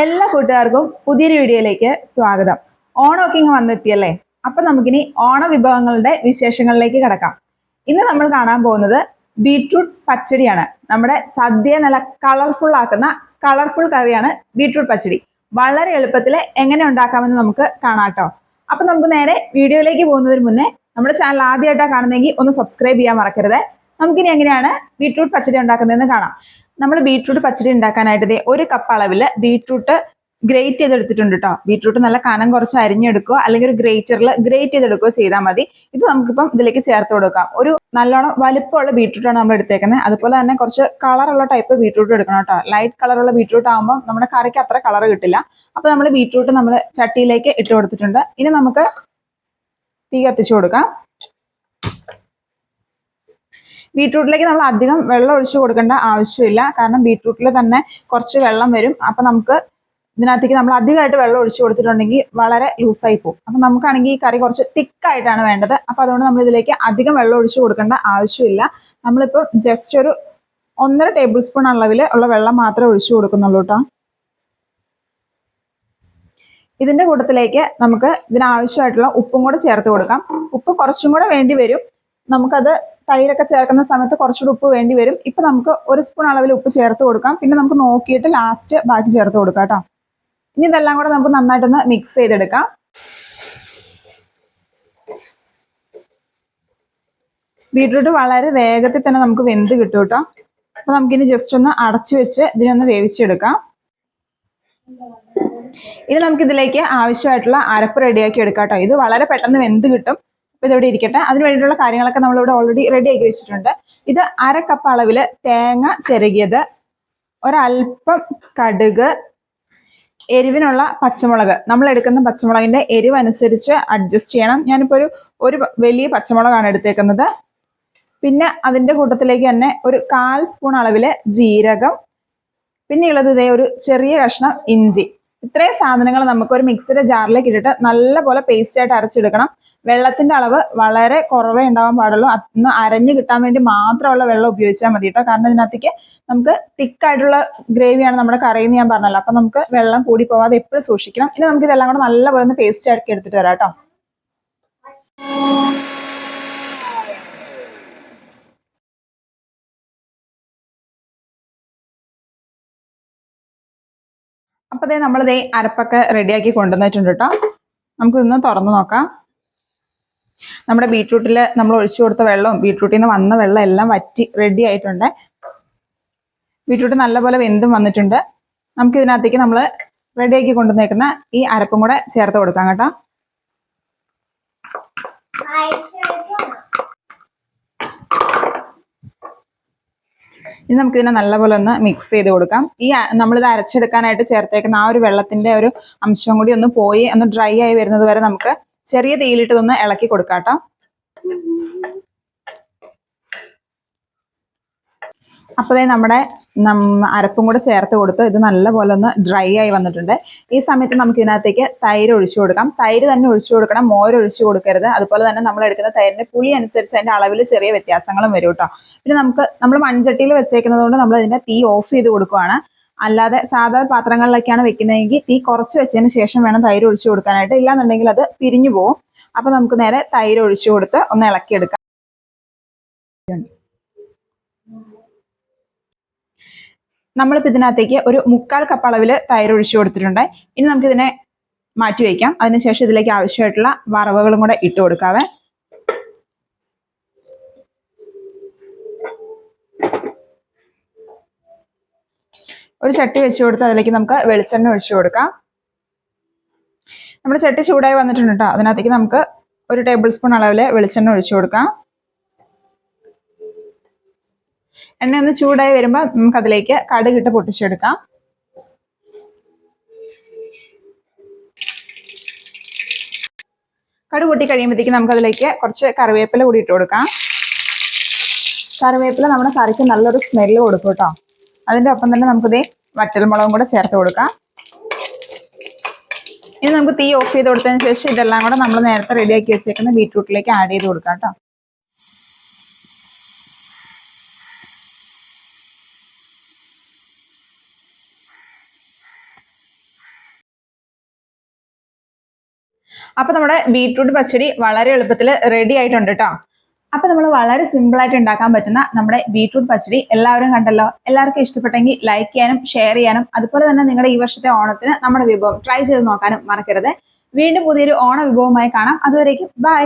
എല്ലാ കൂട്ടുകാർക്കും പുതിയൊരു വീഡിയോയിലേക്ക് സ്വാഗതം. ഓണമൊക്കെ ഇങ്ങ് വന്നെത്തിയല്ലേ? അപ്പൊ നമുക്കിനി ഓണ വിഭവങ്ങളുടെ വിശേഷങ്ങളിലേക്ക് കിടക്കാം. ഇന്ന് നമ്മൾ കാണാൻ പോകുന്നത് ബീട്രൂട്ട് പച്ചടിയാണ്. നമ്മുടെ സദ്യ നല്ല കളർഫുൾ ആക്കുന്ന കളർഫുൾ കറിയാണ് ബീട്രൂട്ട് പച്ചടി. വളരെ എളുപ്പത്തിൽ എങ്ങനെ ഉണ്ടാക്കാമെന്ന് നമുക്ക് കാണാട്ടോ. അപ്പൊ നമുക്ക് നേരെ വീഡിയോയിലേക്ക് പോകുന്നതിന് മുന്നേ നമ്മുടെ ചാനൽ ആദ്യമായിട്ടാണ് കാണുന്നതെങ്കിൽ ഒന്ന് സബ്സ്ക്രൈബ് ചെയ്യാൻ മറക്കരുത്. നമുക്കിനി എങ്ങനെയാണ് ബീട്രൂട്ട് പച്ചടി ഉണ്ടാക്കുന്നതെന്ന് കാണാം. നമ്മൾ ബീട്രൂട്ട് പച്ചടി ഉണ്ടാക്കാനായിട്ട് ഒരു കപ്പ് അളവിൽ ബീട്രൂട്ട് ഗ്രേറ്റ് ചെയ്തെടുത്തിട്ടുണ്ട് കേട്ടോ ബീട്രൂട്ട് നല്ല കനം കുറച്ച് അരിഞ്ഞെടുക്കുക അല്ലെങ്കിൽ ഒരു ഗ്രേറ്ററിൽ ഗ്രേറ്റ് ചെയ്തെടുക്കുക ചെയ്താൽ മതി. ഇത് നമുക്കിപ്പം ഇതിലേക്ക് ചേർത്ത് കൊടുക്കാം. ഒരു നല്ലോണം വലുപ്പമുള്ള ബീട്രൂട്ടാണ് നമ്മൾ എടുത്തേക്കുന്നത്. അതുപോലെ തന്നെ കുറച്ച് കളറുള്ള ടൈപ്പ് ബീട്രൂട്ട് എടുക്കണം കേട്ടോ ലൈറ്റ് കളറുള്ള ബീട്രൂട്ട് ആകുമ്പോൾ നമ്മുടെ കറിക്ക് അത്ര കളർ കിട്ടില്ല. അപ്പോൾ നമ്മൾ ബീട്രൂട്ട് നമ്മൾ ചട്ടിയിലേക്ക് ഇട്ട് കൊടുത്തിട്ടുണ്ട്. ഇനി നമുക്ക് തീ കത്തിച്ചു കൊടുക്കാം. ബീട്രൂട്ടിലേക്ക് നമ്മൾ അധികം വെള്ളം ഒഴിച്ചു കൊടുക്കേണ്ട ആവശ്യമില്ല. കാരണം ബീട്രൂട്ടിൽ തന്നെ കുറച്ച് വെള്ളം വരും. അപ്പം നമുക്ക് ഇതിനകത്തേക്ക് നമ്മൾ അധികമായിട്ട് വെള്ളം ഒഴിച്ചു കൊടുത്തിട്ടുണ്ടെങ്കിൽ വളരെ ലൂസായി പോകും. അപ്പം നമുക്കാണെങ്കിൽ ഈ കറി കുറച്ച് തിക്കായിട്ടാണ് വേണ്ടത്. അപ്പം അതുകൊണ്ട് നമ്മൾ ഇതിലേക്ക് അധികം വെള്ളം ഒഴിച്ചു കൊടുക്കേണ്ട ആവശ്യമില്ല. നമ്മളിപ്പോൾ ജസ്റ്റ് ഒരു ഒന്നര ടേബിൾ സ്പൂൺ അളവിൽ ഉള്ള വെള്ളം മാത്രമേ ഒഴിച്ചു കൊടുക്കുന്നുള്ളൂ കേട്ടോ ഇതിന്റെ കൂട്ടത്തിലേക്ക് നമുക്ക് ഇതിനാവശ്യമായിട്ടുള്ള ഉപ്പും കൂടെ ചേർത്ത് കൊടുക്കാം. ഉപ്പ് കുറച്ചും കൂടെ വേണ്ടി വരും. നമുക്കത് തൈരൊക്കെ ചേർക്കുന്ന സമയത്ത് കുറച്ചുകൂടി ഉപ്പ് വേണ്ടി വരും. ഇപ്പൊ നമുക്ക് ഒരു സ്പൂൺ അളവിൽ ഉപ്പ് ചേർത്ത് കൊടുക്കാം. പിന്നെ നമുക്ക് നോക്കിയിട്ട് ലാസ്റ്റ് ബാക്കി ചേർത്ത് കൊടുക്കാം കേട്ടോ. ഇനി ഇതെല്ലാം കൂടെ നമുക്ക് നന്നായിട്ടൊന്ന് മിക്സ് ചെയ്തെടുക്കാം. ബീട്രൂട്ട് വളരെ വേഗത്തിൽ തന്നെ നമുക്ക് വെന്ത് കിട്ടും കേട്ടോ. അപ്പൊ നമുക്കിനി ജസ്റ്റ് ഒന്ന് അടച്ചു വെച്ച് ഇതിനൊന്ന് വേവിച്ചെടുക്കാം. ഇനി നമുക്ക് ഇതിലേക്ക് ആവശ്യമായിട്ടുള്ള അരപ്പ് റെഡിയാക്കി എടുക്കാം കേട്ടോ. ഇത് വളരെ പെട്ടെന്ന് വെന്ത് കിട്ടും. അപ്പൊ ഇതിവിടെ ഇരിക്കട്ടെ. അതിന് വേണ്ടിയിട്ടുള്ള കാര്യങ്ങളൊക്കെ നമ്മളിവിടെ ഓൾറെഡി റെഡി ആക്കി വെച്ചിട്ടുണ്ട്. ഇത് അര കപ്പ് അളവിൽ തേങ്ങ ചെറുകിയത് ഒരൽപ്പം കടുക് എരിവിനുള്ള പച്ചമുളക്. നമ്മൾ എടുക്കുന്ന പച്ചമുളകിന്റെ എരിവ് അനുസരിച്ച് അഡ്ജസ്റ്റ് ചെയ്യണം. ഞാനിപ്പോൾ ഒരു ഒരു വലിയ പച്ചമുളകാണ് എടുത്തേക്കുന്നത്. പിന്നെ അതിന്റെ കൂട്ടത്തിലേക്ക് തന്നെ ഒരു കാൽ സ്പൂൺ അളവിൽ ജീരകം. പിന്നെ ഉള്ളത് ഇതേ ഒരു ചെറിയ കഷ്ണം ഇഞ്ചി. ഇത്രയും സാധനങ്ങൾ നമുക്ക് ഒരു മിക്സിയുടെ ജാറിലേക്ക് ഇട്ടിട്ട് നല്ലപോലെ പേസ്റ്റ് ആയിട്ട് അരച്ചെടുക്കണം. വെള്ളത്തിന്റെ അളവ് വളരെ കുറവേ ഉണ്ടാവാൻ പാടുള്ളൂ. ഒന്ന് അരഞ്ഞു കിട്ടാൻ വേണ്ടി മാത്രമുള്ള വെള്ളം ഉപയോഗിച്ചാൽ മതി കേട്ടോ കാരണം ഇതിനകത്തേക്ക് നമുക്ക് തിക്കായിട്ടുള്ള ഗ്രേവിയാണ് നമ്മുടെ കറിയെന്ന് ഞാൻ പറഞ്ഞല്ലോ. അപ്പൊ നമുക്ക് വെള്ളം കൂടി പോവാതെ എപ്പോഴും സൂക്ഷിക്കണം. ഇനി നമുക്ക് ഇതെല്ലാം കൂടെ നല്ലപോലെ ഒന്ന് പേസ്റ്റ് ആക്കി എടുത്തിട്ട് വരാം കേട്ടോ അപ്പൊ ദേ നമ്മളിതേ അരപ്പൊക്കെ റെഡിയാക്കി കൊണ്ടുവന്നിട്ടുണ്ട് കേട്ടോ നമുക്കിതൊന്ന് തുറന്നു നോക്കാം. നമ്മുടെ ബീട്രൂട്ടിൽ നമ്മൾ ഒഴിച്ചു കൊടുത്ത വെള്ളവും ബീട്രൂട്ടിൽ നിന്ന് വന്ന വെള്ളം എല്ലാം വറ്റി റെഡി ആയിട്ടുണ്ട്. ബീട്രൂട്ട് നല്ലപോലെ വെന്തും വന്നിട്ടുണ്ട്. നമുക്ക് ഇതിനകത്തേക്ക് നമ്മൾ റെഡിയാക്കി കൊണ്ടുവന്നേക്കുന്ന ഈ അരപ്പും കൂടെ ചേർത്ത് കൊടുക്കാം കേട്ടോ. ഇനി നമുക്ക് ഇതിനെ നല്ലപോലെ ഒന്ന് മിക്സ് ചെയ്ത് കൊടുക്കാം. ഈ നമ്മളിത് അരച്ചെടുക്കാനായിട്ട് ചേർത്തേക്കുന്ന ആ ഒരു വെള്ളത്തിന്റെ ഒരു അംശം കൂടി ഒന്ന് പോയി ഒന്ന് ഡ്രൈ ആയി വരുന്നത് വരെ നമുക്ക് ചെറിയ തീയിലിട്ട് ഒന്ന് ഇളക്കി കൊടുക്കാട്ടോ. അപ്പോഴേ നമ്മുടെ അരപ്പും കൂടെ ചേർത്ത് കൊടുത്ത് ഇത് നല്ലപോലെ ഒന്ന് ഡ്രൈ ആയി വന്നിട്ടുണ്ട്. ഈ സമയത്ത് നമുക്ക് ഇതിനകത്തേക്ക് തൈര് ഒഴിച്ചു കൊടുക്കാം. തൈര് തന്നെ ഒഴിച്ചു കൊടുക്കണം. മോര് ഒഴിച്ചു കൊടുക്കരുത്. അതുപോലെ തന്നെ നമ്മൾ എടുക്കുന്ന തൈരിന്റെ പുളി അനുസരിച്ച് അതിന്റെ അളവിൽ ചെറിയ വ്യത്യാസങ്ങളും വരും കേട്ടോ. പിന്നെ നമുക്ക് നമ്മൾ മൺചട്ടിയിൽ വെച്ചേക്കുന്നത് കൊണ്ട് നമ്മൾ ഇതിന്റെ തീ ഓഫ് ചെയ്ത് കൊടുക്കുവാണ്. അല്ലാതെ സാധാ പാത്രങ്ങളിലൊക്കെയാണ് വെക്കുന്നതെങ്കിൽ തീ കുറച്ച് വെച്ചതിന് ശേഷം വേണം തൈര് ഒഴിച്ചു കൊടുക്കാനായിട്ട്. ഇല്ലാന്നുണ്ടെങ്കിൽ അത് പിരിഞ്ഞു പോകും അപ്പൊ നമുക്ക് നേരെ തൈര് ഒഴിച്ചു കൊടുത്ത് ഒന്ന് ഇളക്കിയെടുക്കാം. നമ്മളിപ്പോൾ ഇതിനകത്തേക്ക് ഒരു മുക്കാൽ കപ്പ് അളവിൽ തൈര് ഒഴിച്ചു കൊടുത്തിട്ടുണ്ട്. ഇനി നമുക്കിതിനെ മാറ്റി വയ്ക്കാം. അതിനുശേഷം ഇതിലേക്ക് ആവശ്യമായിട്ടുള്ള വറവുകളും കൂടെ ഇട്ട് കൊടുക്കാവേ. ഒരു ചട്ടി വെച്ച് കൊടുത്ത് അതിലേക്ക് നമുക്ക് വെളിച്ചെണ്ണ ഒഴിച്ചു കൊടുക്കാം. നമ്മുടെ ചട്ടി ചൂടായി വന്നിട്ടുണ്ട് കേട്ടോ അതിനകത്തേക്ക് നമുക്ക് ഒരു ടേബിൾ സ്പൂൺ അളവിൽ വെളിച്ചെണ്ണ ഒഴിച്ചു കൊടുക്കാം. എണ്ണ ഒന്ന് ചൂടായി വരുമ്പോൾ നമുക്ക് അതിലേക്ക് കടുകിട്ട് പൊട്ടിച്ചെടുക്കാം. കടു പൊട്ടി കഴിയുമ്പോഴത്തേക്ക് നമുക്ക് അതിലേക്ക് കുറച്ച് കറിവേപ്പില കൂടി ഇട്ട് കൊടുക്കാം. കറിവേപ്പില നമ്മുടെ കറിക്ക് നല്ലൊരു സ്മെല്ല് കൊടുക്കും കേട്ടോ അതിന്റെ ഒപ്പം തന്നെ നമുക്കിത് വറ്റൽമുളകും കൂടെ ചേർത്ത് കൊടുക്കാം. ഇനി നമുക്ക് തീ ഓഫ് ചെയ്ത് കൊടുത്തതിന് ശേഷം ഇതെല്ലാം കൂടെ നമ്മൾ നേരത്തെ റെഡിയാക്കി വെച്ചേക്കുന്ന ബീട്രൂട്ടിലേക്ക് ആഡ് ചെയ്ത് കൊടുക്കാം കേട്ടോ. അപ്പോൾ നമ്മുടെ ബീട്രൂട്ട് പച്ചടി വളരെ എളുപ്പത്തിൽ റെഡി ആയിട്ടുണ്ട് കേട്ടോ. അപ്പൊ നമ്മൾ വളരെ സിമ്പിൾ ആയിട്ട് ഉണ്ടാക്കാൻ പറ്റുന്ന നമ്മുടെ ബീട്രൂട്ട് പച്ചടി എല്ലാവരും കണ്ടല്ലോ. എല്ലാവർക്കും ഇഷ്ടപ്പെട്ടെങ്കിൽ ലൈക്ക് ചെയ്യാനും ഷെയർ ചെയ്യാനും അതുപോലെ തന്നെ നിങ്ങളുടെ ഈ വർഷത്തെ ഓണത്തിന് നമ്മുടെ വിഭവം ട്രൈ ചെയ്ത് നോക്കാനും മറക്കരുത്. വീണ്ടും പുതിയൊരു ഓണ വിഭവമായി കാണാം. അതുവരേക്കും ബൈ